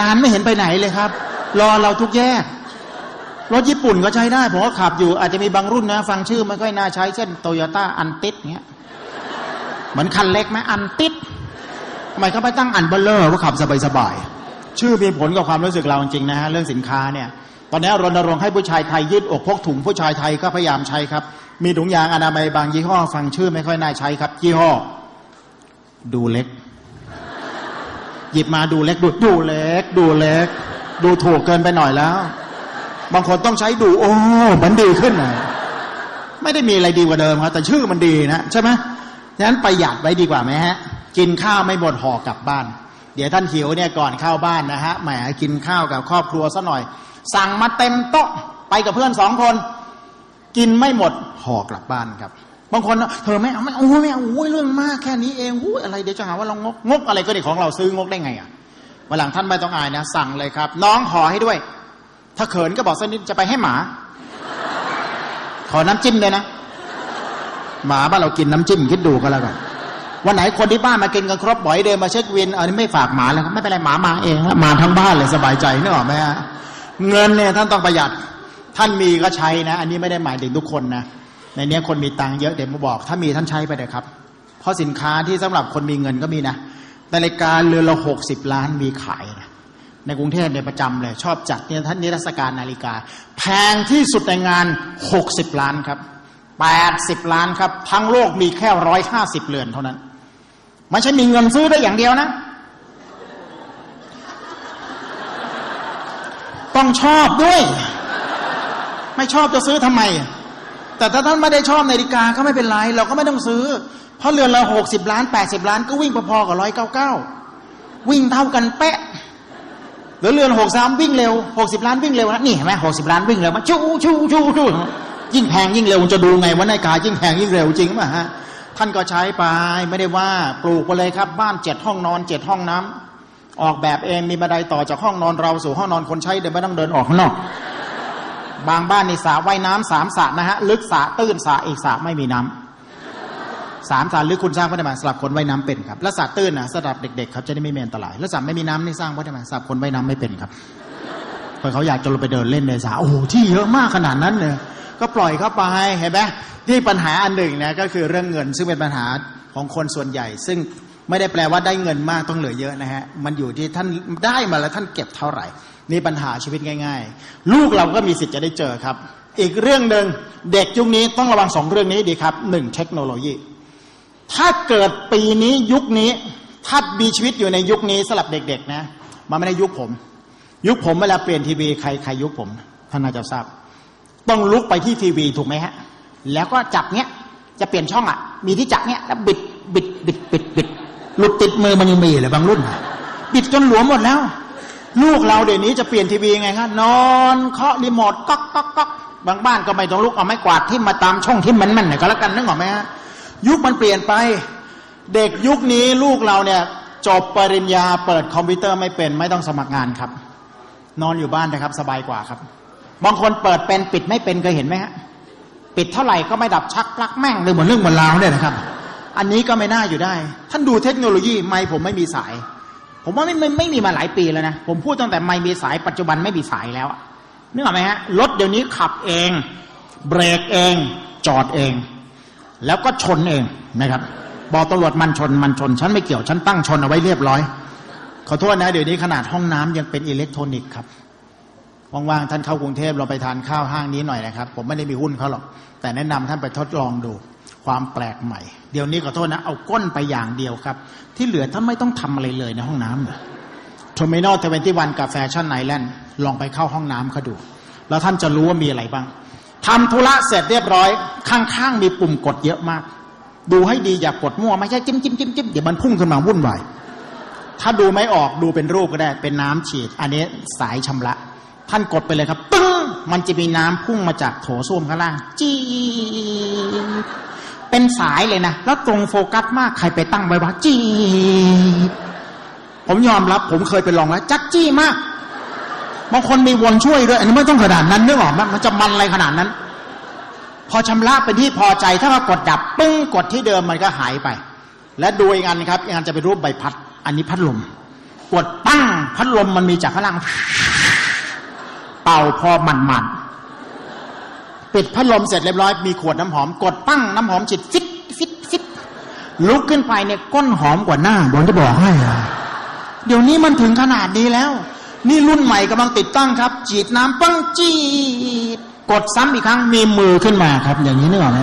ล้านไม่เห็นไปไหนเลยครับ รอเราทุกแยก รถญี่ปุ่นก็ใช้ได้ ผมก็ขับอยู่ อาจจะมีบางรุ่นนะ ฟังชื่อไม่ค่อยน่าใช้เช่นโตโยต้าอันติดเงี้ย เหมือนคันเล็กไหมอันติดทำไมเขาไปตั้งอันเบลเลอร์ว่าขับสบายๆ ชื่อมีผลกับความรู้สึกเราจริงๆนะฮะเรื่องสินค้าเนี่ย ตอนนี้รณรงค์ให้ผู้ชายไทยยืดอกพกถุงผู้ชายไทยก็พยายามใช้ครับ มีถุงยางอนามัยบางยี่ห้อ ฟังชื่อไม่ค่อยน่าใช้ครับ ยี่ห้อ ดูเล็ก หยิบมาดูเล็กดูดูเล็ก ดูเล็ก ดูถูกเกินไปหน่อยแล้ว บางคนต้องใช้ดู โอ้มันดีขึ้นหน่อยไม่ได้มีอะไรดีกว่าเดิมครับแต่ชื่อมันดีนะใช่ไหมฉะนั้นประหยัดไว้ดีกว่าไหมฮะ กินข้าวไม่หมดห่อกลับบ้าน เดี๋ยวท่านหิวเนี่ยก่อนเข้าบ้านนะฮะแหมกินข้าวกับครอบครัวซะหน่อย สั่งมาเต็มโต๊ะไปกับเพื่อนสองคน กินไม่หมดห่อกลับบ้านครับ บางคนเธอไม่เอาไม่เอาไม่เอาโอ้ยเรื่องมากแค่นี้เองอุ้ยอะไรเดี๋ยวจะหาว่าเรางกงกอะไรก็ได้ของเราซื้องกได้ไงอะวันหลังท่านไม่ต้องอายนะ สั่งเลยครับ น้องห่อให้ด้วย ถ้าเขินก็บอกสักนิดจะไปให้หมา ขอน้ำจิ้มเลยนะหมาบ้านเรากินน้ำจิ้มคิดดูก็แล้วกันวันไหนคนที่บ้านมากินกันครบบ่อยเดินมาเช็ควินอันนี้ไม่ฝากหมาแล้วไม่เป็นไรหมามาเองแล้วมาทั้งบ้านเลยสบายใจนึกออกไหมฮะเงินเนี่ยท่านต้องประหยัดท่านมีก็ใช้นะ อันนี้ไม่ได้หมายถึงทุกคนนะ ในเนี้ยคนมีตังค์เยอะเดี๋ยวมาบอก ถ้ามีท่านใช้ไปเลยครับ เพราะสินค้าที่สำหรับคนมีเงินก็มีนะนาฬิกาเรือนละหกสิบล้านมีขายนะในกรุงเทพเนี่ยประจำเลย ชอบจัดเนี่ยท่านนิทรรศการนาฬิกา แพงที่สุดในงานหกสิบล้านครับแปดสิบล้านครับ ทั้งโลกมีแค่ร้อยห้าสิบเรือนเท่านั้นไม่ใช่มีเงินซื้อได้อย่างเดียวนะต้องชอบด้วย ไม่ชอบจะซื้อทำไม แต่ถ้าท่านไม่ได้ชอบนาฬิกาก็ไม่เป็นไร เราก็ไม่ต้องซื้อ เพราะเรือนละหกสิบล้านแปดสิบล้านก็วิ่งพอๆกับร้อยเก้าเก้าวิ่งเท่ากันเป๊ะหรือเรือนหกสามวิ่งเร็วหกสิบล้านวิ่งเร็วนะนี่เห็นไหมหกสิบล้านวิ่งเร็วมันชูชูชูชูยิ่งแพงยิ่งเร็วจะดูไงว่านาฬิกายิ่งแพงยิ่งเร็วจริงป่ะฮะท่านก็ใช้ไปไม่ได้ว่าปลูกไปเลยครับ บ้านเจ็ดห้องนอนเจ็ดห้องน้ำออกแบบเองมีบันไดต่อจากห้องนอนเราสู่ห้องนอนคนใช้เดี๋ยวไม่ต้องเดินออกข้างนอก บางบ้านในสระว่ายน้ำสามสระนะฮะลึกสระตื้นสระอีกสระไม่มีน้ำสามสระลึกคุณสร้างพัฒนาสำหรับคนว่ายน้ำเป็นครับและสระตื้นนะสำหรับเด็กๆครับจะได้ไม่มีอันตรายและสระไม่มีน้ำนี่สร้างพัฒนาสำหรับคนว่ายน้ำไม่เป็นครับพราะเขาอยากจะลงไปเดินเล่นในสระโอ้โหที่เยอะมากขนาดนั้นเลยก็ปล่อยเข้าไปเห็นไหมที่ปัญหาอันหนึ่งนะก็คือเรื่องเงินซึ่งเป็นปัญหาของคนส่วนใหญ่ ซึ่งไม่ได้แปลว่าได้เงินมากต้องเหลือเยอะนะฮะมันอยู่ที่ท่านได้มาแล้วท่านเก็บเท่าไหร่ นี่ปัญหาชีวิตง่าย ๆ ลูกเราก็มีสิทธิ์จะได้เจอครับ อีกเรื่องหนึ่งเด็กยุคนี้ต้องระวังสองเรื่องนี้ดีครับหนึ่งเทคโนโลยี ถ้าเกิดปีนี้ยุคนี้ถ้ามีชีวิตอยู่ในยุคนี้สลับเด็ก ๆ นะ มันไม่ได้ยุคผม ยุคผมเวลาเปลี่ยนทีวีใครใครยุคผมท่านน่าจะทราบ ต้องลุกไปที่ทีวีถูกไหมฮะ แล้วก็จับเนี้ยจะเปลี่ยนช่องอะ มีที่จับเนี้ยแล้วบิดบิดบิดบิดบิดหลุดติดมือมันยังมีเลยบางรุ่นบิดจนหลวมหมดแล้ว ลูกเราเดี๋ยวนี้จะเปลี่ยนทีวีไงครับนอนเคาะรีโมทก๊อกก๊อกก๊อกบางบ้านก็ไม่ต้องลุกเอาไม้กวาดที่มาตามช่องที่มันม่นหน่อยก็แล้วกันนึกออกไหมฮะยุคมันเปลี่ยนไป เด็กยุคนี้ลูกเราเนี่ยจบปริญญาเปิดคอมพิวเตอร์ไม่เป็นไม่ต้องสมัครงานครับ นอนอยู่บ้านนะครับ สบายกว่าครับ บางคนเปิดเป็นปิดไม่เป็นเคยเห็นไหมฮะปิดเท่าไหร่ก็ไม่ดับชักปลักแม่งเลยเหมือนเรื่องเหมือนราวเนี่ยนะครับ อันนี้ก็ไม่น่าอยู่ได้ ท่านดูเทคโนโลยีไม่ผมไม่มีสาย ผมว่าไม่ไม่ไม่มีมาหลายปีแล้วนะ ผมพูดตั้งแต่ไม่มีสายปัจจุบันไม่มีสายแล้วนึกออกไหมฮะรถเดี๋ยวนี้ขับเอง เบรกเอง จอดเอง แล้วก็ชนเองนะครับ บอกตำรวจมันชนมันชน ฉันไม่เกี่ยว ฉันตั้งชนเอาไว้เรียบร้อย ขอโทษนะ เดี๋ยวนี้ขนาดห้องน้ำยังเป็นอิเล็กทรอนิกส์ครับว่างๆท่านเข้ากรุงเทพเราไปทานข้าวห้างนี้หน่อยนะครับ ผมไม่ได้มีหุ้นเขาหรอก แต่แนะนำท่านไปทดลองดู ความแปลกใหม่ เดี๋ยวนี้ขอโทษนะ เอาก้นไปอย่างเดียวครับ ที่เหลือท่านไม่ต้องทำอะไรเลยในห้องน้ำเลยทอมินอลเทเวนตี้วันกับแฟชั่นไนแลนด์ลองไปเข้าห้องน้ำเขาดู แล้วท่านจะรู้ว่ามีอะไรบ้างทำธุระเสร็จเรียบร้อย ข้างๆมีปุ่มกดเยอะมาก ดูให้ดีอย่ากกดมั่วไม่ใช่จิ้มจิ้มจิ้มจิ้มเดี๋ยวมันพุ่งขึ้นมาวุ่นวายถ้าดูไม่ออกดูเป็นรูปก็ได้ เป็นน้ำฉีด อันนี้สายชำระ ท่านกดไปเลยครับปึ้งมันจะมีน้ำพุ่งมาจากโถส้วมข้างล่าง จี้ เป็นสายเลยนะ แล้วตรงโฟกัสมากใครไปตั้งไว้ว่าจี้ผมยอมรับ ผมเคยไปลองแล้วจักจี้มากบางคนมีวนช่วยด้วย อันนี้ไม่ต้องขนาดนั้นนึกออกไหมมันจะมันอะไรขนาดนั้น พอชำระเป็นที่พอใจถ้ามากดดับปึ้งกดที่เดิมมันก็หายไป และดูอีกอันครับอีกอันจะเป็นรูปใบพัด อันนี้พัดลม กดปั้งพัดลมมันมีจากข้างล่างเป่าพอมันมันๆ ปิดพัดลมเสร็จเรียบร้อยมีขวดน้ำหอมกดปั้งน้ำหอมฉีดฟิตฟิตฟิตลุกขึ้นไปเนี่ยก้นหอมกว่าหน้าบอลจะบอกให้เดี๋ยวนี้มันถึงขนาดนี้แล้ว นี่รุ่นใหม่กำลังติดตั้งครับ จีดน้ำปั้งจีดกดซ้ำอีกครั้งมีมือขึ้นมาครับ อย่างนี้นึกออกไหม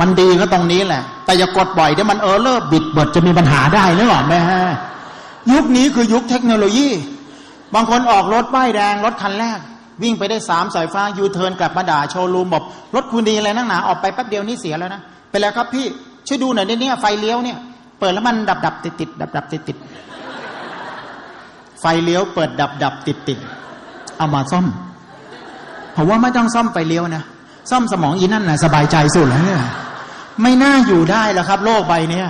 มันดีก็ตรงนี้แหละ แต่อย่ากดบ่อยเดี๋ยวมันเออเลอร์บิดเบิดจะมีปัญหาได้นึกออกไหมฮะยุคนี้คือยุคเทคโนโลยี บางคนออกรถป้ายแดงรถคันแรก วิ่งไปได้สามสายฟ้ายูเทิร์นกลับมาด่าโชว์รูมบอกรถคุณดีอะไรนักหนาออกไปแป๊บเดียวนี่เสียแล้วนะเป็นแล้วครับพี่ช่วยดูหน่อยเนี่ยไฟเลี้ยวเนี่ยเปิดแล้วมันดับดับติดติดดับดับติดติดไฟเลี้ยวเปิดดับดับติดติดเอามาซ่อมผมว่าไม่ต้องซ่อมไฟเลี้ยวนะซ่อมสมองอีนั่นนะสบายใจสุดแล้วเนี่ยไม่น่าอยู่ได้แล้วครับ โลกใบนี้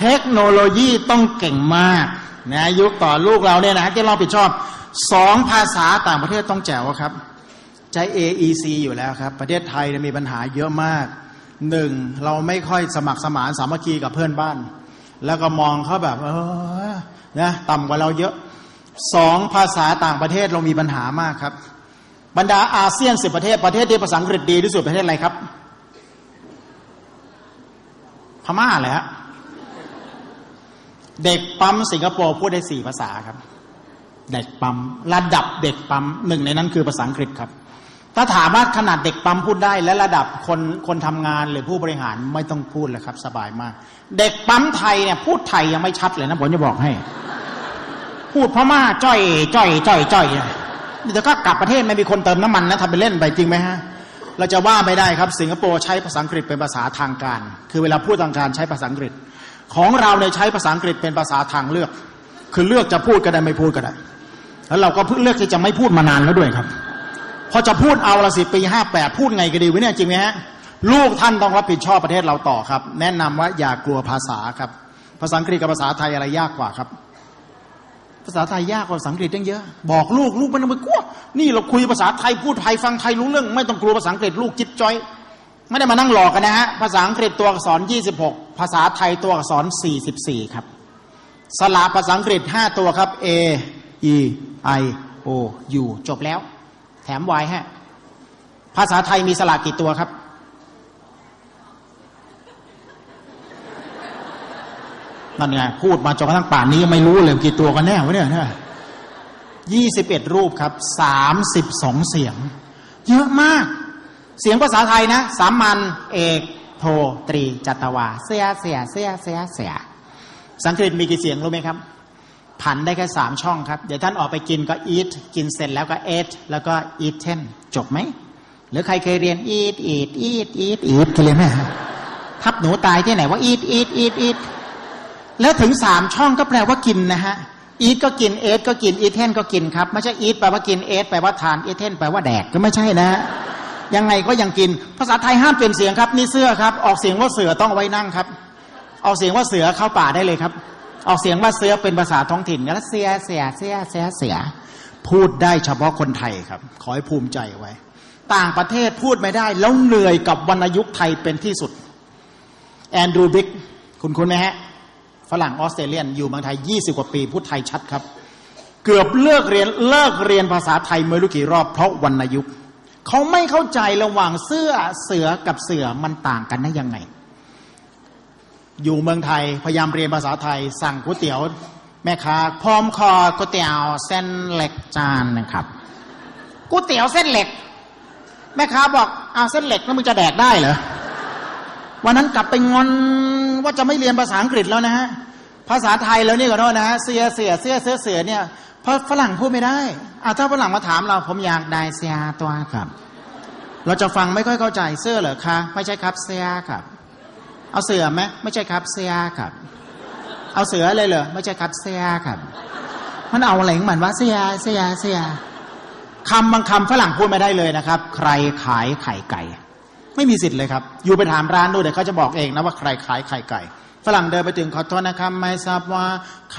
เทคโนโลยีต้องเก่งมากนะยุคต่อลูกเราเนี่ยนะที่เราผิดชอบ สองภาษาต่างประเทศต้องแจ๋วครับ ใช้ AEC อยู่แล้วครับ ประเทศไทยมีปัญหาเยอะมากหนึ่งเราไม่ค่อยสมัครสมานสามัคคีกับเพื่อนบ้าน แล้วก็มองเขาแบบเออนะต่ำกว่าเราเยอะสองภาษาต่างประเทศเรามีปัญหามากครับ บรรดาอาเซียนสิบประเทศประเทศที่ภาษาอังกฤษดีที่สุดประเทศอะไรครับ พม่าแหละเด็กปั๊มสิงคโปร์พูดได้สี่ภาษาครับ เด็กปั๊มระดับเด็กปั๊มหนึ่งในนั้นคือภาษาอังกฤษครับ ถ้าถามว่าขนาดเด็กปั๊มพูดได้และระดับคนคนทำงานหรือผู้บริหารไม่ต้องพูดเลยครับ สบายมาก เด็กปั๊มไทยเนี่ยพูดไทยยังไม่ชัดเลยนะผมจะบอกให้ พูดพม่าจ้อยจ้อยจ้อยจ้อยเนี่ยเดี๋ยวก็กลับประเทศไม่มีคนเติมน้ำมันนะทำไปเล่นไปจริงไหมฮะเราจะว่าไม่ได้ครับสิงคโปร์ใช้ภาษาอังกฤษเป็นภาษาทางการ คือเวลาพูดทางการใช้ภาษาอังกฤษ ของเราเนี่ยใช้ภาษาอังกฤษเป็นภาษาทางเลือก คือเลือกจะพูดก็ได้ไม่พูดก็ได้ แล้วเราก็เพิ่งเลือกที่จะไม่พูดมานานแล้วด้วยครับ พอจะพูดเอาละสิปีห้าแปดพูดไงก็ดีวะเนี่ยจริงไหมฮะลูกท่านต้องรับผิดชอบประเทศเราต่อครับ แนะนำว่าอย่ากลัวภาษาครับ ภาษาอังกฤษกับภาษาไทยอะไรยากกว่าครับ ภาษาไทยยากกว่าภาษาอังกฤษตั้งเยอะ บอกลูกลูกไม่ต้องไปกลัวนี่เราคุยภาษาไทยพูดไทยฟังไทยรู้เรื่อง ไม่ต้องกลัวภาษาอังกฤษลูกจิ๊บจ้อย ไม่ได้มานั่งหลอกกันนะฮะภาษาอังกฤษตัวอักษร 26 ภาษาไทยตัวอักษร 44 ครับ สระภาษาอังกฤษ 5 ตัวครับ A E I O U จบแล้ว แถม Y ฮะ ภาษาไทยมีสระกี่ตัวครับ นั่นไง พูดมาจนกระทั่งป่านนี้ยังไม่รู้เลยกี่ตัวกันแน่วะเนี่ยเนี่ยยี่สิบเอ็ดรูปครับสามสิบสองเสียง เยอะมาก เสียงภาษาไทยนะ สามัญเอกโทตรีจัตวา เสียเสียเสียเสียเสียสังกฤษมีกี่เสียงรู้ไหมครับ ผันได้แค่สามช่องครับ เดี๋ยวท่านออกไปกินก็ eat กินเสร็จแล้วก็ ate แล้วก็ eaten จบไหม หรือใครเคยเรียน eat eat eat eat eat เคยเรียนไหมทับหนูตายที่ไหนว่า eat eat eat eat แล้วถึงสามช่องก็แปลว่ากินนะฮะ eat ก็กิน ate ก็กิน eaten ก็กินครับ ไม่ใช่ eat แปลว่ากิน ate แปลว่าทาน eaten แปลว่าแดกก็ไม่ใช่นะฮะยังไงก็ยังกิน ภาษาไทยห้ามเปลี่ยนเสียงครับ นี่เสื้อครับ ออกเสียงว่าเสือต้องเอาไว้นั่งครับ ออกเสียงว่าเสือเข้าป่าได้เลยครับ ออกเสียงว่าเสือเป็นภาษาท้องถิ่นแล้วเสียเสียเสียเสียเสียพูดได้เฉพาะคนไทยครับ ขอให้ภูมิใจไว้ ต่างประเทศพูดไม่ได้ แล้วเหนื่อยกับวรรณยุกต์ไทยเป็นที่สุด แอนดรูบิก คุณคุณไหมฮะ ฝรั่งออสเตรเลียน อยู่เมืองไทย 20 กว่าปี พูดไทยชัดครับ เกือบเลิกเรียนเลิกเรียนภาษาไทยไม่รู้กี่รอบเพราะวรรณยุกต์เขาไม่เข้าใจระหว่างเสื้อเสือกับเสือมันต่างกันได้ยังไง อยู่เมืองไทยพยายามเรียนภาษาไทย สั่งก๋วยเตี๋ยวแม่ค้าพร้อมคอก๋วยเตี๋ยวเส้นเหล็กจานนะครับก๋วยเตี๋ยวเส้นเหล็ก แม่ค้าบอกเอาเส้นเหล็กแล้วมึงจะแดกได้เหรอวันนั้นกลับไปงอนว่าจะไม่เรียนภาษาอังกฤษแล้วนะฮะภาษาไทยแล้วนี่ขอโทษนะฮะเสียเสียเสียเสือเสือเนี่ยเพราะฝรั่งพูดไม่ได้อะถ้าฝรั่งมาถามเราผมอยากได้เสียตัวครับ เราจะฟังไม่ค่อยเข้าใจเสื้อเหรอคะไม่ใช่ครับเสียครับ เอาเสือไหมไม่ใช่ครับเสียครับ เอาเสือเลยเหรอไม่ใช่ครับเสียครับ มันเอาอะไรของมันว่าเสียเสียเสียคำบางคำฝรั่งพูดไม่ได้เลยนะครับ ใครขายไข่ไก่ ไม่มีสิทธิ์เลยครับ อยู่ไปถามร้านดูเดี๋ยวเขาจะบอกเองนะว่าใครขายไข่ไก่ฝรั่งเดินไปถึงขอโทษนะครับไม่ทราบว่า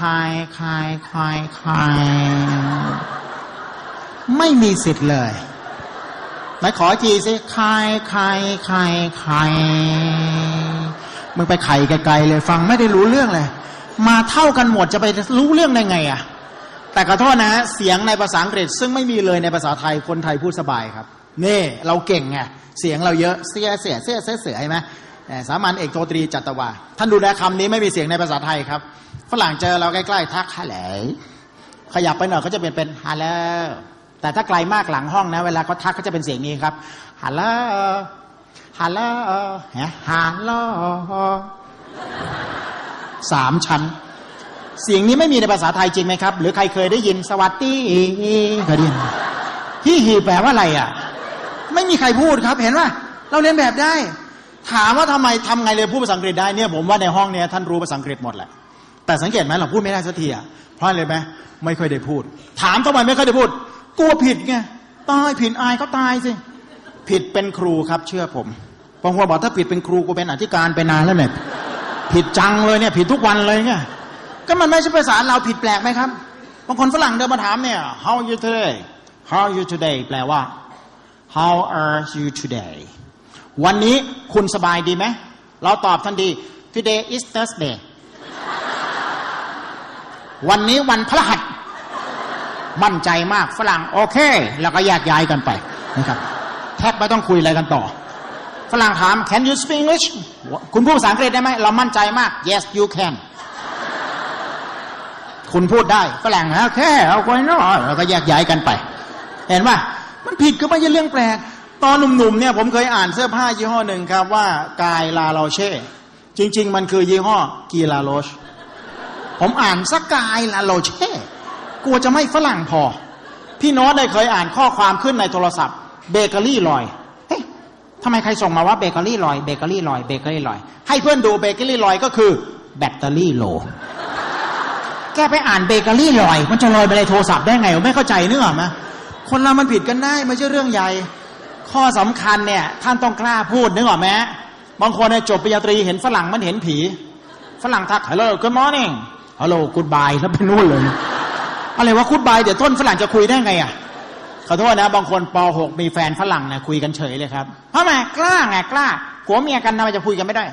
ขายขายขายขายไม่มีสิทธิ์เลยไหนขออีกทีสิขายขายขายขาย มึงไปไข่ไกลๆเลยฟังไม่ได้รู้เรื่องเลย มาเท่ากันหมดจะไปรู้เรื่องได้ไงอะ แต่ขอโทษนะเสียงในภาษาอังกฤษ ซึ่งไม่มีเลยในภาษาไทยคนไทยพูดสบายครับนี่เราเก่งไงเสียงเราเยอะเสียเสียเสียเสียเสียใช่ไหมสามัญเอกโทตรีจัตวาท่านดูนะคำนี้ไม่มีเสียงในภาษาไทยครับฝรั่งเจอเราใกล้ๆทักฮัลโหลขยับไปหน่อยเขาจะเป็นเป็นฮัลโหลแต่ถ้าไกลมากหลังห้องนะ เวลาเขาทักเขาจะเป็นเสียงนี้ครับฮัลโหล ฮัลโหลฮะฮัลโหลสามชั้น เสียงนี้ไม่มีในภาษาไทยจริงไหมครับ หรือใครเคยได้ยินสวัสดีเคยได้ยินฮิฮิแปลว่าอะไรอะ ไม่มีใครพูดครับ เห็นว่าเราเรียนแบบได้ ถามว่าทำไมทำไงเลยพูดภาษาอังกฤษได้เนี่ยผมว่าในห้องเนี่ยท่านรู้ภาษาอังกฤษหมดแหละแต่สังเกตไหมเราพูดไม่ได้สักทีอะเพราะอะไรไหมไม่ค่อยได้พูด ถามทำไมไม่ค่อยได้พูดกลัวผิดไงตายผิดอายก็ตายสิ ผิดเป็นครูครับ เชื่อผมบางคนบอกถ้าผิดเป็นครูกูเป็นอธิการไปนานแล้วเนี่ยผิดจังเลยเนี่ย ผิดทุกวันเลยเนี่ยก็มันไม่ใช่ภาษาเราผิดแปลกไหมครับบางคนฝรั่งเดินมาถามเนี่ย how are you today how are you today แปลว่า how are you today วันนี้คุณสบายดีไหมเราตอบทันที today is Thursday วันนี้วันพฤหัส มั่นใจมากฝรั่งโอเค แล้วก็แยกย้ายกันไปนะครับ แทบไม่ต้องคุยอะไรกันต่อ ฝรั่งถาม can you speak English คุณพูดภาษาอังกฤษได้ไหม เรามั่นใจมาก yes you can คุณพูดได้ฝรั่งโอเคเอาไว้นอะแล้วก็แยกย้ายกันไป เห็นป่ะมันผิดก็ไม่ใช่เรื่องแปลก ตอนหนุ่มๆเนี่ยผมเคยอ่านเสื้อผ้ายี่ห้อหนึ่งครับว่ากายลาโรเช่ จริง ๆ มันคือยี่ห้อกีลาโรชผมอ่านสักกายลาโรเช่กลัวจะไม่ฝรั่งพอ พี่น้ตได้เคยอ่านข้อความขึ้นในโทรศัพท์ เบเกอรี่ลอยเฮ้ยทำไมใครส่งมาว่าเบเกอรี่ลอยเบเกอรี่ลอยเบเกอรี่ลอย ให้เพื่อนดูเบเกอรี่ลอยก็คือ แบตเตอรี่โล แกไปอ่านเบเกอรี่ลอย มันจะลอยไปในโทรศัพท์ได้ไงไม่เข้าใจเนึกออกไหมคนเรามันผิดกันได้ไม่ใช่เรื่องใหญ่ ข้อสำคัญเนี่ยท่านต้องกล้าพูดนึกออกไหมบางคนเนี่ยจบปริญญาตรีเห็นฝรั่งมันเห็นผีฝรั่งทัก hello good morning hello goodbye แล้วไปนู่นเลย อะไรวะ goodbye เดี๋ยวต้นฝรั่งจะคุยได้ไงอะ อโทษนะบางคนป .6 มีแฟนฝรั่งเนี่ยคุยกันเฉยเลยครับเพราะไมกล้าไงกล้าผัวเมียกันทำไมจะคุยกันไม่ได้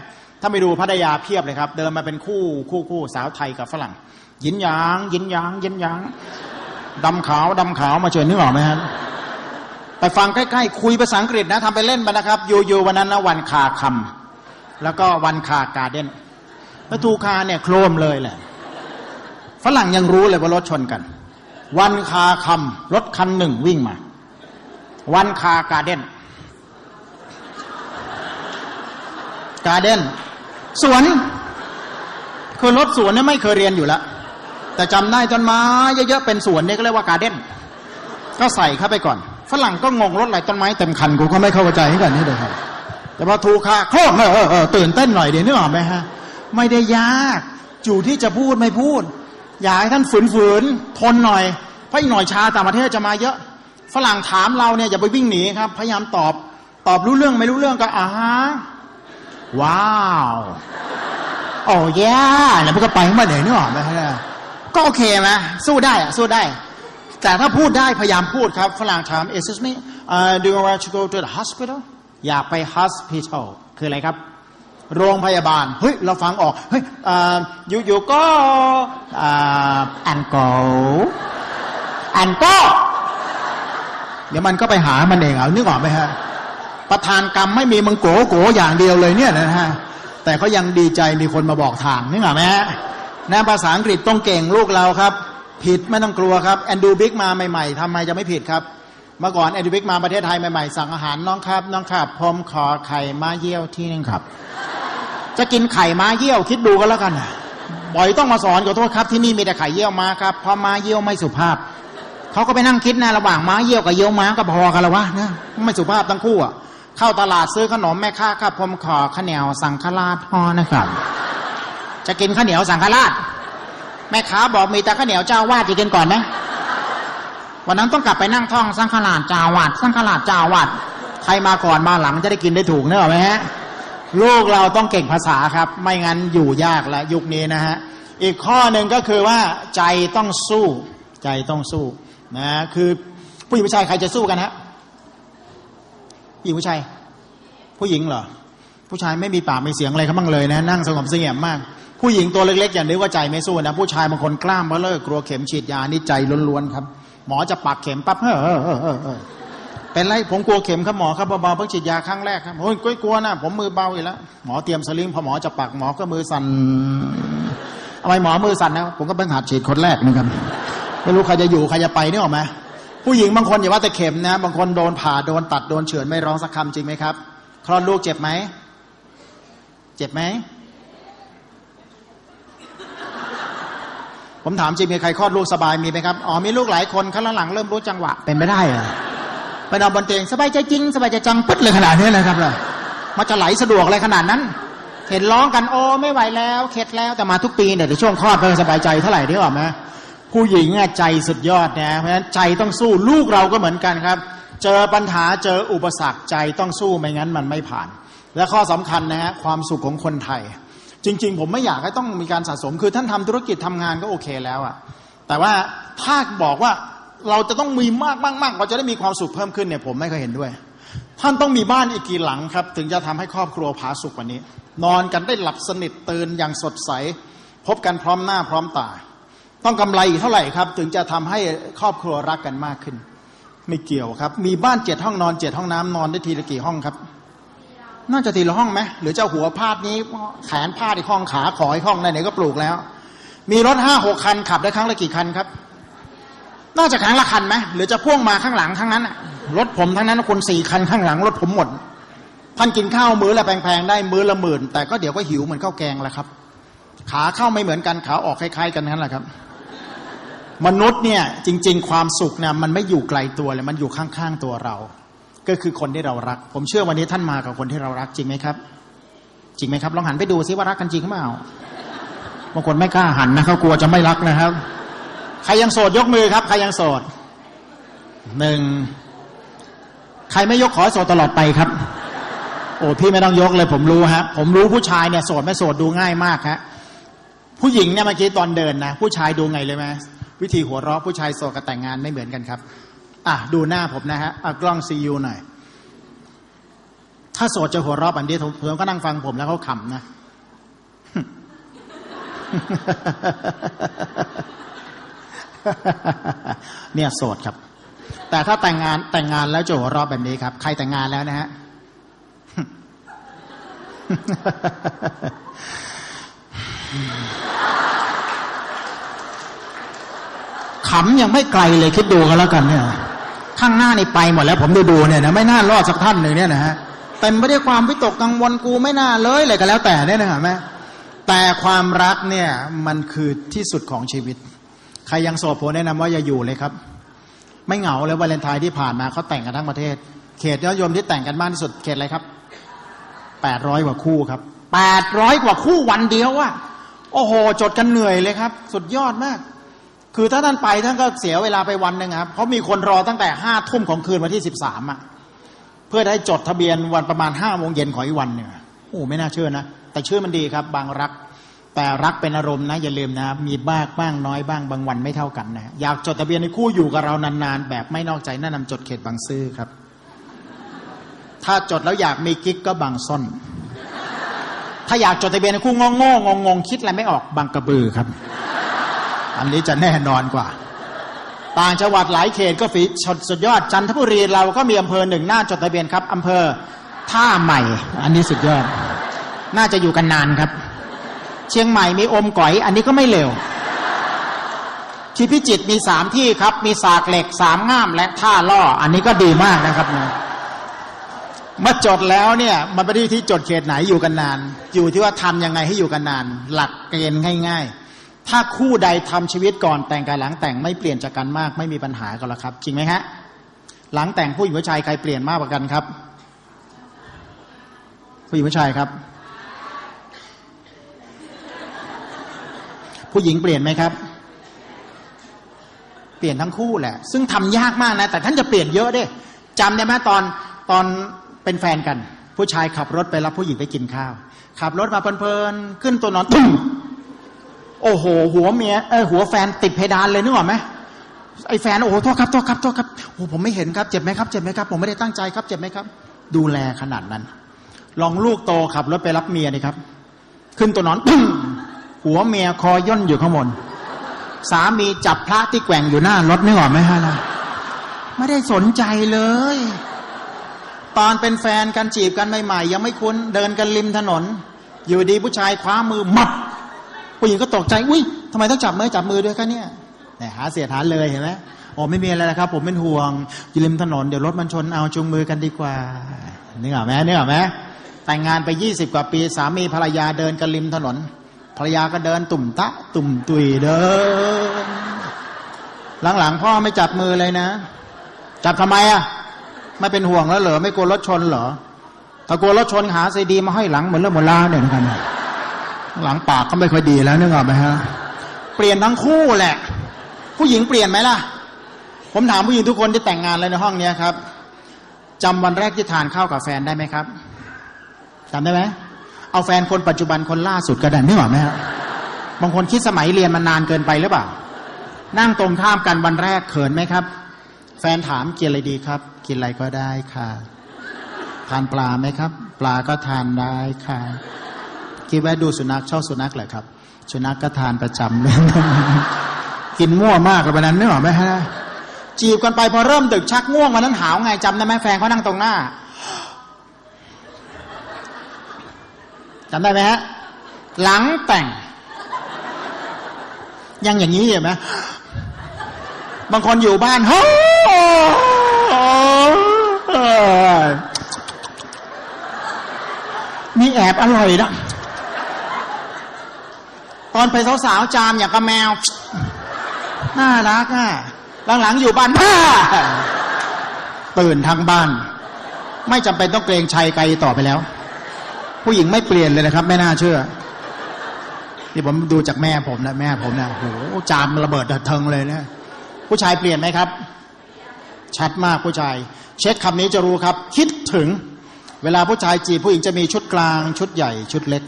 ถ้าไปดูพัทยาเพียบเลยครับ เดินมาเป็นคู่คู่คู่สาวไทยกับฝรั่ง ยินหยาง ยินหยางยินหยางดำขาวดำขาวมาเชิญนึกออกไหมครับไปฟังใกล้ๆคุยภาษาอังกฤษนะทำไปเล่นไปนะครับอยู่อยู่วันนั้นนะวันคาคำแล้วก็วันคาการเด้นแล้วทูคาเนี่ยโครมเลยแหละฝรั่งยังรู้เลยว่ารถชนกัน วันคาคำรถคันหนึ่งวิ่งมา วันคาการเด้นการเด้นสวน คือรถสวนเนี่ยไม่เคยเรียนอยู่แล้วแต่จำได้ต้นไม้เยอะๆเป็นสวนเนี่ยก็เรียกว่าการเด้นก็ใส่เข้าไปก่อนฝรั่งก็งงรถอะไรต้นไม้เต็มคันกูก็ไม่เข้าใจให้กันนี่เลยครับแต่พอถูกคาโคกเออเออเออตื่นเต้นหน่อยเดี๋ยวนึกออกไหมฮะ ไม่ได้ยากอยู่ที่จะพูดไม่พูด อยากให้ท่านฝืนๆทนหน่อย เพราะอีกหน่อยชาต่างประเทศจะมาเยอะ ฝรั่งถามเราเนี่ยอย่าไปวิ่งหนีครับ พยายามตอบ ตอบรู้เรื่องไม่รู้เรื่องก็อ่าฮะว้าวโอ้ยแล้วมันก็ไปมาเลยนึกออกไหมฮะก็โอเคไหมสู้ได้อะสู้ได้ แต่ถ้าพูดได้พยายามพูดครับ ฝรั่งถาม excuse me uh, do you want to go to the hospital อยากไป hospital คืออะไรครับ โรงพยาบาล เฮ้ย เราฟังออก เฮ้ยอยู่อยู่ก็แอนโกแอนโกเดี๋ยวมันก็ไปหามันเองเอานึกออกไหมฮะ ประธานกรรมไม่มีมึงโกโกอย่างเดียวเลยเนี่ยนะฮะ แต่เขายังดีใจมีคนมาบอกทางนึกออกไหมฮะในภาษาอังกฤษต้องเก่งลูกเราครับ ผิดไม่ต้องกลัวครับแอนดูบิ๊กมาใหม่ๆทำไมจะไม่ผิดครับ เมื่อก่อนแอนดูบิ๊กมาประเทศไทยใหม่ๆ สั่งอาหารน้องครับ น้องครับผมขอไข่มาเยี่ยวที่นึงครับ จะกินไข่ม้าเยี่ยวคิดดูก็แล้วกันบ่อยต้องมาสอนขอโทษครับที่นี่มีแต่ไข่เยี่ยวม้าครับเพราะม้าเยี่ยวไม่สุภาพเขาก็ไปนั่งคิดนะระหว่างม้าเยี่ยวกับเยี่ยวม้าก็พอกันแล้ววะนะไม่สุภาพทั้งคู่อะเข้าตลาดซื้อขนมแม่ค้าครับผมขอข้าวเหนียวสังฆราชห่อนะครับ จะกินข้าวเหนียวสังฆราช แม่ค้าบอกมีแต่ข้าวเหนียวเจ้าวาดจะกินก่อนไหมวันนั้นต้องกลับไปนั่งท่องสังฆราชเจ้าวาดสังฆราชเจ้าวาดใครมาก่อนมาหลังจะได้กินได้ถูกเนอะไหมฮะ ลูกเราต้องเก่งภาษาครับ ไม่งั้นอยู่ยากแล้ยุคนี้นะฮะอีกข้อหนึ่งก็คือว่าใจต้องสู้ ใจต้องสู้นะคือผู้หญิงผู้ชายใครจะสู้กันฮะผู้หญิงผู้ชายผู้หญิงเหรอผู้ชายไม่มีปากมีเสียงอะไรเขาบ้างเลยนะนั่งสงบเสงี่ยมมาก ผู้หญิงตัวเล็กๆอย่างนี้ว่าใจไม่สู้นะผู้ชายบางคนกล้ามเบ้อเลิกกลัวเข็มฉีดยานี่ใจล้วนๆครับ หมอจะปักเข็มปั๊บเฮ้อเฮ้อเฮ้อ เป็นไรผมกลัวเข็มครับหมอครับเบาๆเพิ่งฉีดยาครั้งแรกครับโอ้ยกลัวนะผมมือเบาอยู่แล้วหมอเตรียมสลิงพอหมอจะปักหมอก็มือสั่นทำไมหมอมือสั่นนะผมก็เพิ่งหัดฉีดคนแรกนะครับไม่รู้ใครจะอยู่ใครจะไปนี่ออกไหมผู้หญิงบางคนอย่าว่าแต่เข็มนะ บางคนโดนผ่าโดนตัดโดนเฉือนไม่ร้องสักคำจริงไหมครับคลอดลูกเจ็บไหมเจ็บไหมผมถามจริงมีใครคลอดลูกสบายมีไหมครับอ๋อมีลูกหลายคนข้างหลังเริ่มรู้จังหวะเป็นไม่ได้เหรอ ไปนอนบนเตียงสบายใจจริงสบายใจจังปึ๊ดเลยขนาดนี้เลยครับเลยมันจะไหลสะดวกเลยขนาดนั้น เห็นร้องกันโอ้ไม่ไหวแล้วเข็ดแล้วแต่มาทุกปีเนี่ยในช่วงคลอดเพื่สบายใจเท่าไหร่ได้หรอไหมผู้หญิงอะใจสุดยอดนะเพราะฉะนั้นใจต้องสู้ลูกเราก็เหมือนกันครับ เจอปัญหาเจออุปสรรคใจต้องสู้ไม่งั้นมันไม่ผ่าน และข้อสำคัญนะฮะความสุขของคนไทย จริง ๆ ผมไม่อยากให้ต้องมีการสะสมคือท่านทำธุรกิจทำงานก็โอเคแล้วอะแต่ว่าถ้าบอกว่า เราจะต้องมีมากมากมากเราจะได้มีความสุขเพิ่มขึ้นเนี่ยผมไม่เคยเห็นด้วย ท่านต้องมีบ้านอีกกี่หลังครับ ถึงจะทำให้ครอบครัวผาสุกกว่านี้ นอนกันได้หลับสนิทตื่นอย่างสดใส พบกันพร้อมหน้าพร้อมตา ต้องกำไรอีกเท่าไหร่ครับ ถึงจะทำให้ครอบครัวรักกันมากขึ้น ไม่เกี่ยวครับ มีบ้านเจ็ดห้องนอนเจ็ดห้องน้ำนอนได้ทีละกี่ห้องครับน่าจะทีละห้องไหมหรือเจ้าหัวพาดนี้แขนพาดอีกห้องขาขออีกห้องไหนๆก็ปลูกแล้ว มีรถห้าหกคันขับได้ครั้งละกี่คันครับ น่าจะครั้งละคันไหมหรือจะพ่วงมาข้างหลังทั้งนั้นรถผมทั้งนั้นคนสี่คันข้างหลังรถผมหมดท่านกินข้าวมื้อละแพงๆได้มื้อละหมื่น แต่ก็เดี๋ยวก็หิวเหมือนข้าวแกงแหละครับ ขาเข้าไม่เหมือนกันขาออกคล้ายๆ กันนั่นแหละครับ มนุษย์เนี่ยจริง ๆ ความสุขเนี่ยมันไม่อยู่ไกลตัวเลยมันอยู่ข้างๆตัวเรา ก็คือคนที่เรารัก ผมเชื่อวันนี้ท่านมากับคนที่เรารักจริงไหมครับ จริงไหมครับลองหันไปดูซิว่ารักกันจริงหรือเปล่าบางคนไม่กล้าหันนะเขากลัวจะไม่รักนะครับ ใครยังโสดยกมือครับ ใครยังโสดหนึ่งใครไม่ยกขอให้โสดตลอดไปครับ โอ้พี่ไม่ต้องยกเลย ผมรู้ฮะผมรู้ผู้ชายเนี่ยโสดไม่โสดดูง่ายมากฮะผู้หญิงเนี่ยเมื่อกี้ตอนเดินนะผู้ชายดูไงเลยไหมวิธีหัวเราะผู้ชายโสดกับแต่งงานไม่เหมือนกันครับ อะดูหน้าผมนะฮะอะกล้องซียูหน่อย ถ้าโสดจะหัวเราะแบบนี้ผมก็นั่งฟังผมแล้วเขาขำนะ เนี่ยโสดครับ แต่ถ้าแต่งงานแต่งงานแล้วจะหัวเราะแบบนี้ครับ ใครแต่งงานแล้วนะฮะขำยังไม่ไกลเลยคิดดูกันแล้วกันเนี่ยข้างหน้านี่ไปหมดแล้ว ผมดูดูเนี่ยนะไม่น่ารอดสักท่านหนึ่งเนี่ยนะฮะเต็มไปด้วยความวิตกกังวลกูไม่น่าเลยเลยก็แล้วแต่เนี่ยนะฮะแม่แต่ความรักเนี่ยมันคือที่สุดของชีวิต ใครยังโสดผมแนะนำว่าอย่าอยู่เลยครับ ไม่เหงาเลยวาเลนไทน์ที่ผ่านมาเขาแต่งกันทั้งประเทศ เขตยอดยมที่แต่งกันมากที่สุดเขตอะไรครับแปดร้อยกว่าคู่ครับแปดร้อยกว่าคู่วันเดียวอะโอ้โห จดกันเหนื่อยเลยครับ สุดยอดมาก คือถ้าท่านไปท่านก็เสียเวลาไปวันหนึ่งครับเพราะมีคนรอตั้งแต่ห้าทุ่มของคืนวันที่สิบสามอะเพื่อได้จดทะเบียนวันประมาณห้าโมงเย็นของอีกวันเนี่ยโอ้ไม่น่าเชื่อนะ แต่ชื่อมันดีครับ บางรัก แต่รักเป็นอารมณ์นะอย่าลืมนะ มีบ้างบ้างน้อยบ้างบางวันไม่เท่ากันนะอยากจดทะเบียนในคู่อยู่กับเรานานๆ แบบไม่นอกใจแนะนำจดเขตบางซื่อครับ ถ้าจดแล้วอยากมีกิ๊กก็บางซ่อนถ้าอยากจดทะเบียนในคู่งงงงงคิดอะไรไม่ออกบางกระบือครับ อันนี้จะแน่นอนกว่า ต่างจังหวัดหลายเขตก็ฝีชดสุดยอดจันทบุรีเราก็มีอำเภอหนึ่งน่าจดทะเบียนครับอำเภอท่าใหม่ อันนี้สุดยอด น่าจะอยู่กันนานครับ เชียงใหม่มีอมก๋อย อันนี้ก็ไม่เร็วที่พิจิตมีสามที่ครับ มีสากเหล็กสามง่ามและท่าล่อ อันนี้ก็ดีมากนะครับนะมาจดแล้วเนี่ย มันไม่ได้ที่จดเขตไหนอยู่กันนาน อยู่ที่ว่าทำยังไงให้อยู่กันนาน หลักเกณฑ์ง่าย ๆ ถ้าคู่ใดทำชีวิตก่อนแต่งกับหลังแต่งไม่เปลี่ยนจากกันมาก ไม่มีปัญหากันละครับ จริงไหมฮะหลังแต่งผู้หญิงผู้ชายใครเปลี่ยนมากกว่ากันครับ ผู้หญิงผู้ชายครับ ผู้หญิงเปลี่ยนไหมครับ เปลี่ยนทั้งคู่แหละ ซึ่งทำยากมากนะ แต่ท่านจะเปลี่ยนเยอะเด้จำได้ไหมตอนตอนเป็นแฟนกัน ผู้ชายขับรถไปรับผู้หญิงไปกินข้าว ขับรถมาเพลินๆขึ้นตัวนอนตุ้มโอ้โห หัวเมียเออหัวแฟนติดเพดานเลยนึกออกไหมไอ้แฟนโอ้โหโทษครับโทษครับโทษครับโอ้ผมไม่เห็นครับเจ็บไหมครับเจ็บไหมครับ ผมไม่ได้ตั้งใจครับเจ็บไหมครับ ดูแลขนาดนั้น ลองลูกโตขับรถไปรับเมียนี่ครับ ขึ้นตัวนอนตุ้ม หัวเมียคอย่นอยู่ข้างบน สามีจับพระที่แกว่งอยู่หน้ารถนึกออกไหมฮะนะไม่ได้สนใจเลย ตอนเป็นแฟนกันจีบกันใหม่ๆ ยังไม่คุ้นเดินกันริมถนน อยู่ดีผู้ชายคว้ามือมับผู้หญิงก็ตกใจ อุ้ยทำไมต้องจับมือจับมือด้วยกันเนี่ยเนี่ยหาเสียฐานเลยเห็นไหมโอ้ไม่มีอะไรนะครับ ผมเป็นห่วงอยู่ริมถนนเดี๋ยวรถมันชนเอาจูงมือกันดีกว่านึกออกไหมนึกออกไหมแต่งงานไปยี่สิบกว่าปี สามีภรรยาเดินกันริมถนน ภรรยาก็เดินตุ่มตะ ตุ่มตุยเดิน หลังๆพ่อไม่จับมือเลยนะ จับทำไมอะ ไม่เป็นห่วงแล้วเหรอไม่กลัวรถชนเหรอถ้ากลัวรถชนหาซีดีมาให้หลังเหมือนเรื่องหมดลาเนี่ยเหมือนกันหลังปากก็ไม่ค่อยดีแล้วนึกออกไหมฮะเปลี่ยนทั้งคู่แหละ ผู้หญิงเปลี่ยนไหมล่ะ ผมถามผู้หญิงทุกคนที่แต่งงานเลยในห้องเนี้ยครับจำวันแรกที่ทานข้าวกับแฟนได้ไหมครับจำได้ไหม เอาแฟนคนปัจจุบันคนล่าสุดก็ได้นึกออไหมฮะบบางคนคิดสมัยเรียนมันานเกินไปหรือเปล่า นั่งตรงข้ามกันวันแรกเขินไหมครับ แฟนถามกินอะไรดีครับ กินอะไรก็ได้ค่ะ ทานปลาไหมครับ ปลาก็ทานได้ค่ะ คิดว่าดูสุนัขชอบสุนัขเหรอครับ สุนัขก็ทานประจำเลยกินมั่วมากเลยวันนั้นนึกออไหมฮะจีบกันไปพอเริ่มดึกชักง่วงวันนั้นหาวไงจำได้ไหมแฟนเขานั่งตรงหน้า จำได้ไหมฮะ หลังแต่ง ยังอย่างนี้เห็นไหมบางคนอยู่บ้านเฮ้ยมีแอบอร่อยนะตอนไปสาวๆจามอย่างกับแมว น่ารักอะหลังๆอยู่บ้านผ้าตื่นทั้งบ้าน ไม่จำเป็นต้องเกรงชัยไกลต่อไปแล้ว ผู้หญิงไม่เปลี่ยนเลยนะครับ ไม่น่าเชื่อนี่ผมดูจากแม่ผมนะแม่ผมนะโหจามระเบิดเถิงเลยนะผู้ชายเปลี่ยนไหมครับ ชัดมากผู้ชาย เช็คคำนี้จะรู้ครับ คิดถึง เวลาผู้ชายจีบผู้หญิงจะมีชุดกลาง ชุดใหญ่ ชุดเล็ก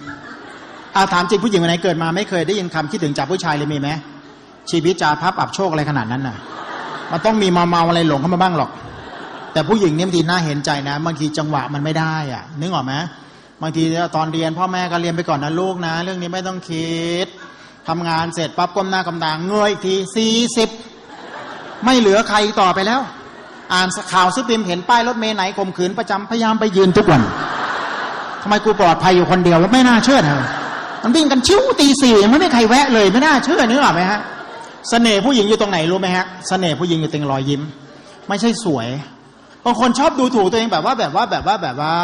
อาถามจริงผู้หญิงคนไหนเกิดมาไม่เคยได้ยินคำคิดถึงจากผู้ชายเลยมีไหมชีวิตจาพับอับโชคอะไรขนาดนั้นน่ะ มันต้องมีมาเมาอะไรหลงเข้ามาบ้างหรอก แต่ผู้หญิงเนี่ยบางทีน่าเห็นใจนะบางทีจังหวะมันไม่ได้อะนึกออกไหม บางทีตอนเรียนพ่อแม่ก็เรียนไปก่อนนะลูกนะ เรื่องนี้ไม่ต้องคิดทำงานเสร็จปั๊บก้มหน้ากำตาเงยอีกทีสี่สิบไม่เหลือใครต่อไปแล้ว อ่านข่าวซื้อพิมพ์เห็นป้ายรถเมล์ไหนข่มขืนประจำพยายามไปยืนทุกวันทำไมกูปลอดภัยอยู่คนเดียวแล้วไม่น่าเชื่อนะมันวิ่งกันชิวตีสี่ยังไม่มีใครแวะเลยไม่น่าเชื่อนึกออกไหมฮะเสน่ห์ผู้หญิงอยู่ตรงไหนรู้ไหมฮะเสน่ห์ผู้หญิงอยู่ตรงรอยยิ้ม ไม่ใช่สวยบางคนชอบดูถูกตัวเองแบบว่าแบบว่าแบบว่าแบบว่า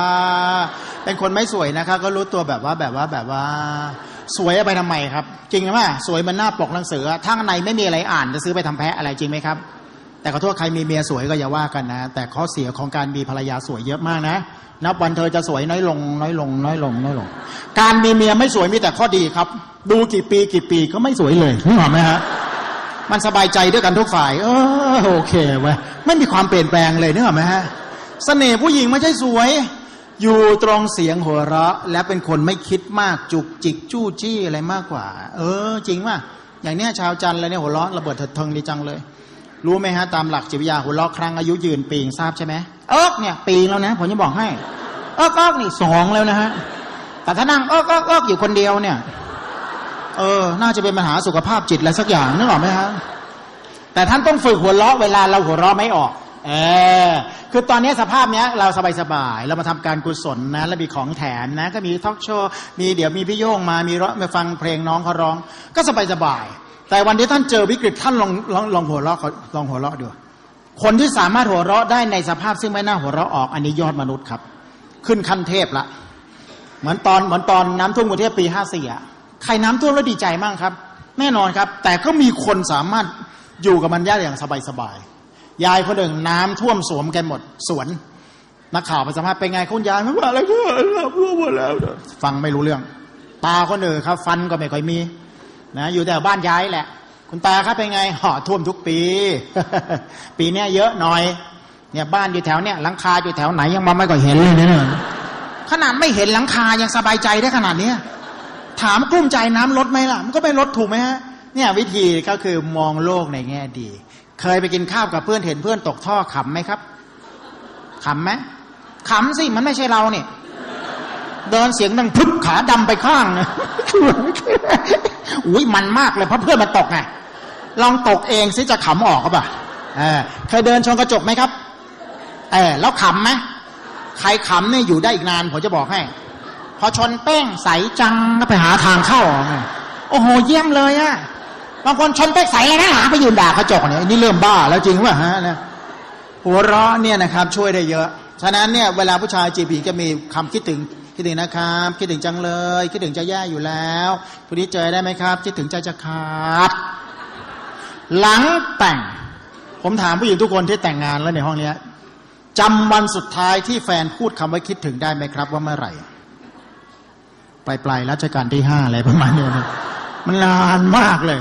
เป็นคนไม่สวยนะคะก็รู้ตัวแบบว่าแบบว่าแบบว่า สวยไปทำไมครับ จริงไหมสวยมันหน้าปกหนังสือถ้าข้างในไม่มีอะไรอ่านจะซื้อไปทำแพ้อะไรจริงไหมครับ แต่ขอโทษใครมีเมียสวยก็อย่าว่ากันนะ แต่ข้อเสียของการมีภรรยาสวยเยอะมากนะนับวันเธอจะสวยน้อยลง น้อยลง น้อยลงน้อยลง การมีเมียไม่สวยมีแต่ข้อดีครับ ดูกี่ปีกี่ปีก็ไม่สวยเลยนึกออกไหมฮะมันสบายใจด้วยกันทุกฝ่าย เออโอเคเว้ยไม่มีความเปลี่ยนแปลงเลยนึกออกไหมฮะเสน่ห์ผู้หญิงไม่ใช่สวย อยู่ตรงเสียงหัวเราะ และเป็นคนไม่คิดมากจุกจิกจู้จี้อะไรมากกว่า เออ จริงป่ะอย่างเนี้ยชาวจันทร์อะไรเนี่ยหัวเราะระเบิดเถิดเทิงดีจังเลย รู้ไหมฮะ ตามหลักจิตวิทยาหัวเราะครั้งอายุยืนปีงทราบใช่ไหมเอิกเนี่ย ปีงแล้วนะผมจะบอกให้ เอิกเอิกนี่สองแล้วนะฮะแต่ถ้านั่งเอิกเอิกเอิกอยู่คนเดียวเนี่ย เออ น่าจะเป็นปัญหาสุขภาพจิตอะไรสักอย่างนึกออกไหมฮะแต่ท่านต้องฝึกหัวเราะเวลาเราหัวเราะไม่ออก เออคือตอนนี้สภาพเนี้ยเราสบายๆเรามาทำการกุศลนะแล้วมีของแถมนะ ก็มีทอล์กโชว์มีเดี๋ยวมีพี่โย่งมามีร้องมาฟังเพลงน้องเขาร้อง ก็สบายๆแต่วันที่ท่านเจอวิกฤตท่านลองลองลองหัวเราะเขาลองหัวเราะดูคนที่สามารถหัวเราะได้ในสภาพซึ่งไม่น่าหัวเราะออกอันนี้ยอดมนุษย์ครับ ขึ้นขั้นเทพละ เหมือนตอนเหมือนตอนน้ำท่วมกรุงเทพปีห้าสี่อะใครน้ำท่วมแล้วดีใจมั่งครับ แน่นอนครับ แต่ก็มีคนสามารถอยู่กับมันได้อย่างสบายๆ ยายคนหนึ่งน้ำท่วมสวมกันหมดสวนนักข่าวไปสัมภาษณ์เป็นไงคุณยายไม่ว่าอะไรก็น้ำท่วมหมดแล้ว ฟังไม่รู้เรื่อง ตาคนอื่นครับ ฟันก็ไม่ค่อยมีนะอยู่แต่บ้านยายแหละ คุณตาครับเป็นไงห่อท่วมทุกปี ปีเนี้ยเยอะหน่อย เนี่ยบ้านอยู่แถวเนี่ยหลังคาอยู่แถวไหนยังมาไม่ก็เห็นเลยเนี่ยขนาดไม่เห็นหลังคายังสบายใจได้ขนาดเนี้ยถามกลุ้มใจน้ำลดไหมล่ะ มันก็ไม่ลดถูกไหมฮะเนี่ยวิธีก็คือมองโลกในแง่ดี เคยไปกินข้าวกับเพื่อนเห็นเพื่อนตกท่อขำไหมครับขำไหมขำสิมันไม่ใช่เราเนี่ยเดินเสียงดังพึบขาดำไปข้างนะอุ้ยมันมากเลยเพราะเพื่อนมันตกไงลองตกเองสิจะขำออกก็ปล่ะเออเคยเดินชนกระจกไหมครับ เออแล้วขำไหมใครขำเนี่ยอยู่ได้อีกนานผมจะบอกให้ พอชนเป้งใสจังก็ไปหาทางเข้าออกโอ้โหเยี่ยมเลยอะ บางคนชนเป้งใสเลยนะหาไปยืนด่ากระจกเนี่ยนี่เริ่มบ้าแล้วจริงป่ะฮะเนี่ยหัวเราะเนี่ยนะครับช่วยได้เยอะ ฉะนั้นเนี่ยเวลาผู้ชายจีบหญิงจะมีคำคิดถึงคิดถึงนะครับคิดถึงจังเลย คิดถึงจะแย่อยู่แล้วพรุ่งนี้เจอได้ไหมครับ คิดถึงใจจะขาดหลังแต่ง ผมถามผู้หญิงทุกคนที่แต่งงานแล้วในห้องเนี้ยจำวันสุดท้ายที่แฟนพูดคำว่าคิดถึงได้ไหมครับ ว่าเมื่อไหร่ปลายปลายๆรัชกาลที่ห้าอะไรประมาณนี้นะ มันนานมากเลย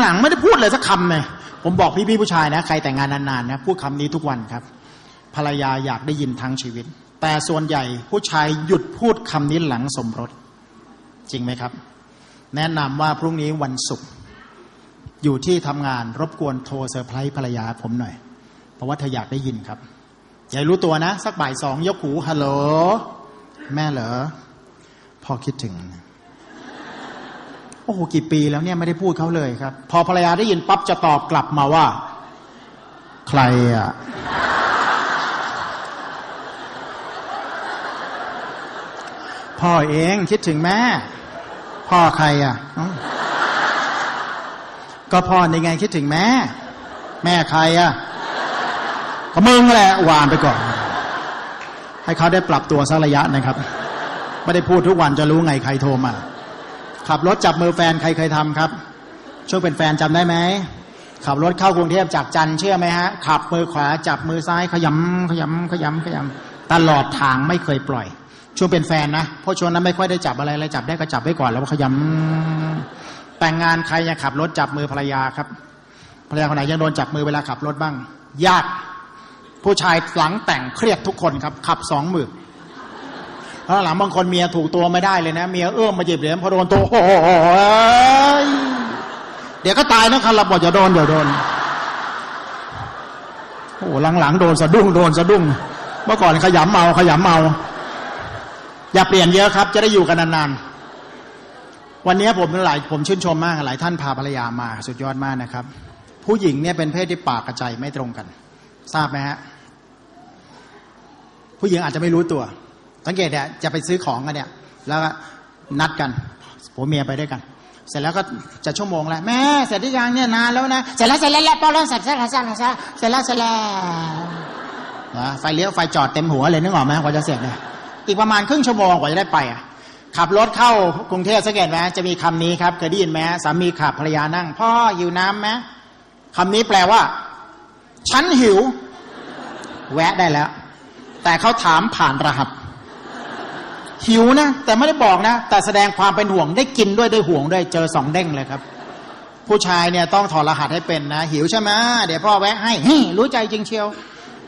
หลังๆไม่ได้พูดเลยสักคำเลยผมบอกพี่ๆผู้ชายนะใครแต่งงานนานๆนะพูดคำนี้ทุกวันครับ ภรรยาอยากได้ยินทั้งชีวิต แต่ส่วนใหญ่ผู้ชายหยุดพูดคำนี้หลังสมรส จริงไหมครับ แนะนำว่าพรุ่งนี้วันศุกร์อยู่ที่ทำงานรบกวนโทรเซอร์ไพรส์ภรรยาผมหน่อย เพราะว่าเธออยากได้ยินครับอย่ารู้ตัวนะ สักบ่ายสองยกหูฮัลโหลแม่เหรอพ่อคิดถึง โอ้โหกี่ปีแล้วเนี่ยไม่ได้พูดเขาเลยครับ พอภรรยาได้ยินปั๊บจะตอบกลับมาว่า ใครอะพ่อเองคิดถึงแม่ พ่อใครอะ ก็พ่อในไงคิดถึงแม่ แม่ใครอะก็มึงแหละวานไปก่อน ให้เขาได้ปรับตัวสักระยะนะครับ ไม่ได้พูดทุกวันจะรู้ไงใครโทรมา ขับรถจับมือแฟนใครเคยทำครับ ช่วงเป็นแฟนจำได้ไหมขับรถเข้ากรุงเทพจากจันเชื่อไหมฮะ ขับมือขวาจับมือซ้ายขยำขยำขยำขยำตลอดทางไม่เคยปล่อย ช่วงเป็นแฟนนะเพราะช่วงนั้นไม่ค่อยได้จับอะไรเลยจับได้ก็จับไว้ก่อนแล้วขยำแต่งงานใครยังขับรถจับมือภรรยาครับภรรยาคนไหนยังโดนจับมือเวลาขับรถบ้าง ยาก ผู้ชายหลังแต่งเครียดทุกคนครับ ขับสองมือ แล้วหลังบางคนเมียถูกตัวไม่ได้เลยนะ เมียเอื้อมมาหยิบเหรียญพอโดนตัวโอ้โหเดี๋ยวก็ตายนะครับเราบอกอย่าโดนอย่าโดนโอ้โหหลังๆโดนสะดุ้งโดนสะดุ้ง เมื่อก่อนขยำเมาขยำเมา อย่าเปลี่ยนเยอะครับ จะได้อยู่กันนานๆ วันนี้ผมหลายผมชื่นชมมากหลายท่านพาภรรยามาสุดยอดมากนะครับ ผู้หญิงเนี่ยเป็นเพศที่ปากกระใจไม่ตรงกัน ทราบไหมฮะผู้หญิงอาจจะไม่รู้ตัว สังเกตเนี่ยจะไปซื้อของกันเนี่ย แล้วก็นัดกันผัวเมียไปด้วยกัน เสร็จแล้วก็จะชั่วโมงแล้วแม่เสร็จหรือยังเนี่ยนานแล้วนะเสร็จแล้วเสร็จแล้วพอแล้วเสร็จแล้วเสร็จแล้วเสร็จแล้วเสร็จแล้วเสร็จแล้วไฟเลี้ยวไฟจอดเต็มหัวเลยนึกออกไหมกว่าจะเสร็จเนี่ยอีกประมาณครึ่งชั่วโมงกว่าจะได้ไปอะขับรถเข้ากรุงเทพสังเกตไหมจะมีคำนี้ครับเคยได้ยินไหมสามีขับภรรยานั่ง พ่อหิวน้ำไหมคำนี้แปลว่า ฉันหิว แวะได้แล้ว แต่เขาถามผ่านรหัส หิวนะ แต่ไม่ได้บอกนะ แต่แสดงความเป็นห่วงได้กินด้วยได้ห่วงด้วยเจอสองเด้งเลยครับ ผู้ชายเนี่ยต้องถอดรหัสให้เป็นนะ หิวใช่ไหมเดี๋ยวพ่อแวะให้รู้ใจจริงเชียว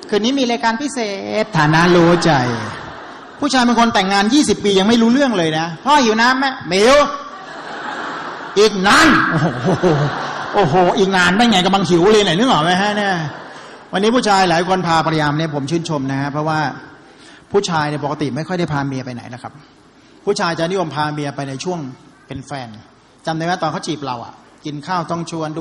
คืนนี้มีรายการพิเศษฐานะรู้ใจ ผู้ชายเป็นคนแต่งงาน20ปียังไม่รู้เรื่องเลยนะพ่อหิวน้ำไหมไม่หิวอีกนานโอ้โหโอ้โห อีกนานได้ไงกำลังหิวเลยไหนนึกออกไหมฮะเนี่ยวันนี้ผู้ชายหลายคนพาภรรยามเนี่ยผมชื่นชมนะฮะเพราะว่า ผู้ชายเนี่ยปกติไม่ค่อยได้พาเมียไปไหนนะครับ ผู้ชายจะนิยมพาเมียไปในช่วงเป็นแฟนจำได้ไหมตอนเขาจีบเราอะ กินข้าวต้องชวนดู